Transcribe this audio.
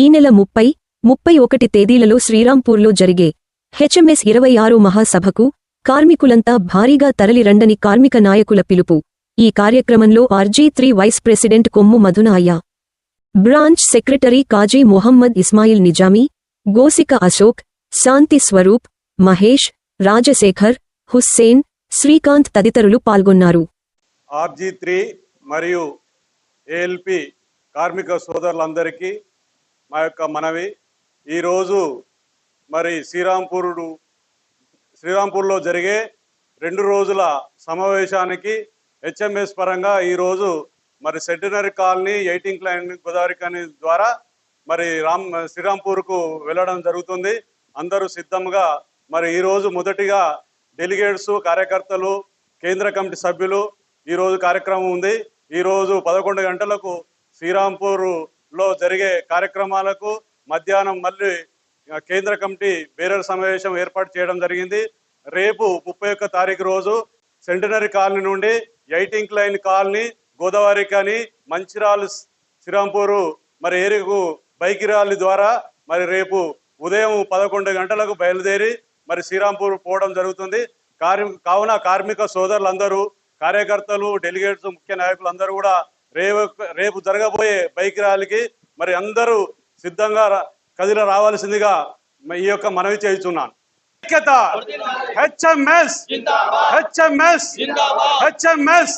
ఈ నెల ముప్పై ముప్పై ఒకటి తేదీలలో శ్రీరాంపూర్లో జరిగే హెచ్ఎంఎస్ ఇరవై ఆరు మహాసభకు కార్మికులంతా భారీగా తరలిరండని కార్మిక నాయకుల పిలుపు. ఈ కార్యక్రమంలో RG three vice president Kommu మధునాయ branch secretary Kazi Mohammed Ismail Nizami Gosika Ashok Shanti Swaroop Mahesh Rajasekhar Hussain Srikanth తదితరులు పాల్గొన్నారు. ఆర్జీ త్రీ మరియు ఏఎల్పి కార్మిక సోదరులందరికీ మా యొక్క మనవి. ఈరోజు మరి శ్రీరాంపూరుడు శ్రీరాంపూర్లో జరిగే రెండు రోజుల సమావేశానికి హెచ్ఎంఎస్ పరంగా ఈరోజు మరి centenary colony eighteen line Godavari colony ద్వారా మరి రామ్ శ్రీరాంపూర్కు వెళ్ళడం జరుగుతుంది. అందరూ సిద్ధంగా మరి ఈరోజు మొదటిగా డెలిగేట్స్ కార్యకర్తలు కేంద్ర కమిటీ సభ్యులు ఈరోజు కార్యక్రమం ఉంది. ఈరోజు పదకొండు గంటలకు లో జరిగే కార్యక్రమాలకు మధ్యాహ్నం మళ్ళీ కేంద్ర కమిటీ బేరర్ సమావేశం ఏర్పాటు చేయడం జరిగింది. రేపు ముప్పై ఒక్క తారీఖు రోజు సెంటనరీ కాలనీ నుండి ఎయిటింగ్ లైన్ కాలనీ గోదావరి కానీ మంచిరాలు శ్రీరాంపూరు మరి ఏరుగు బైక్ ర్యాలీ ద్వారా మరి రేపు ఉదయం పదకొండు గంటలకు బయలుదేరి మరి శ్రీరాంపూర్ పోవడం జరుగుతుంది. కార్మి కావున కార్మిక సోదరులందరూ కార్యకర్తలు డెలిగేట్స్ ముఖ్య నాయకులు అందరూ కూడా రేపు రేపు జరగబోయే బైక్ ర్యాలీకి మరి అందరూ సిద్ధంగా కదిలి రావాల్సిందిగా ఈ యొక్క మనవి ఐక్యత! హెచ్ఎంఎస్! హెచ్ఎంఎస్! హెచ్ఎంఎస్!